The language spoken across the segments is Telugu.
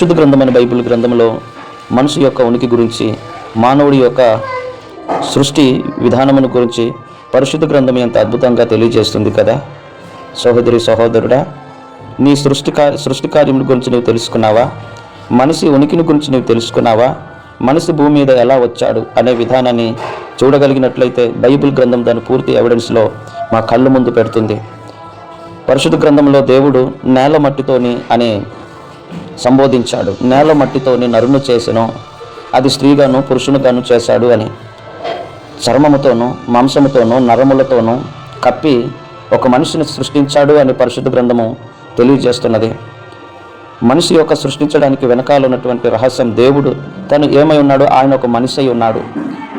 శుద్ధ గ్రంథమైన బైబిల్ గ్రంథంలో మనిషి యొక్క ఉనికి గురించి మానవుడి యొక్క సృష్టి విధానమును గురించి పరిశుద్ధ గ్రంథం ఎంత అద్భుతంగా తెలియజేస్తుంది కదా. సహోదరి సహోదరుడా నీ సృష్టి కార్య సృష్టి కార్యముల గురించి నువ్వు తెలుసుకున్నావా? మనిషి ఉనికిని గురించి నువ్వు తెలుసుకున్నావా? మనిషి భూమి మీద ఎలా వచ్చాడు అనే విధానాన్ని చూడగలిగినట్లయితే బైబిల్ గ్రంథం దాని పూర్తి ఎవిడెన్స్లో మా కళ్ళు ముందు పెడుతుంది. పరిశుద్ధ గ్రంథంలో దేవుడు నేల మట్టితోని అనే సంబోధించాడు. నేల మట్టితోని నరును చేసెను అది స్త్రీగాను పురుషునిగాను చేశాడు అని. చర్మముతోనూ మాంసముతోనూ నరములతోనూ కప్పి ఒక మనిషిని సృష్టించాడు అని పరిశుద్ధ గ్రంథము తెలియజేస్తున్నది. మనిషి యొక్క సృష్టించడానికి వెనకాల ఉన్నటువంటి రహస్యం దేవుడు. తను ఏమై ఉన్నాడో ఆయన ఒక మనిషి అయి ఉన్నాడు.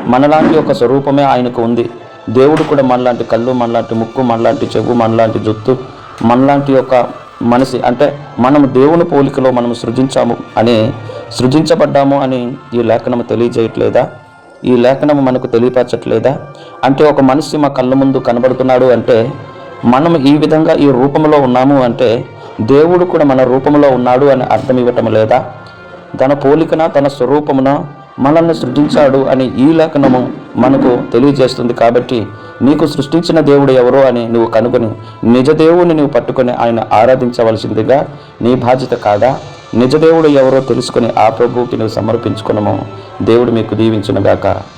మనలాంటి ఒక స్వరూపమే ఆయనకు ఉంది. దేవుడు కూడా మనలాంటి కళ్ళు మనలాంటి ముక్కు మనలాంటి చెవు మనలాంటి జుత్తు మనలాంటి యొక్క మనిషి అంటే మనం దేవుని పోలికలో మనం సృజించాము అని సృజించబడ్డాము అని ఈ లేఖనము తెలియజేయట్లేదా? ఈ లేఖనము మనకు తెలియపరచట్లేదా? అంటే ఒక మనిషి మా కళ్ళ ముందు కనబడుతున్నాడు అంటే మనం ఈ విధంగా ఈ రూపంలో ఉన్నాము అంటే దేవుడు కూడా మన రూపంలో ఉన్నాడు అని అర్థం ఇవ్వటం లేదా? తన పోలికన తన స్వరూపమున మనల్ని సృష్టించాడు అని ఈ లేఖనము మనకు తెలియజేస్తుంది కాబట్టి నీకు సృష్టించిన దేవుడు ఎవరో అని నువ్వు కనుగొని నిజదేవుని నువ్వు పట్టుకొని ఆయన ఆరాధించవలసిందిగా నీ బాధ్యత కాదా? నిజ దేవుడు ఎవరో తెలుసుకుని ఆ ప్రభువుకి నువ్వు సమర్పించుకునము. దేవుడు మీకు దీవించునుగాక.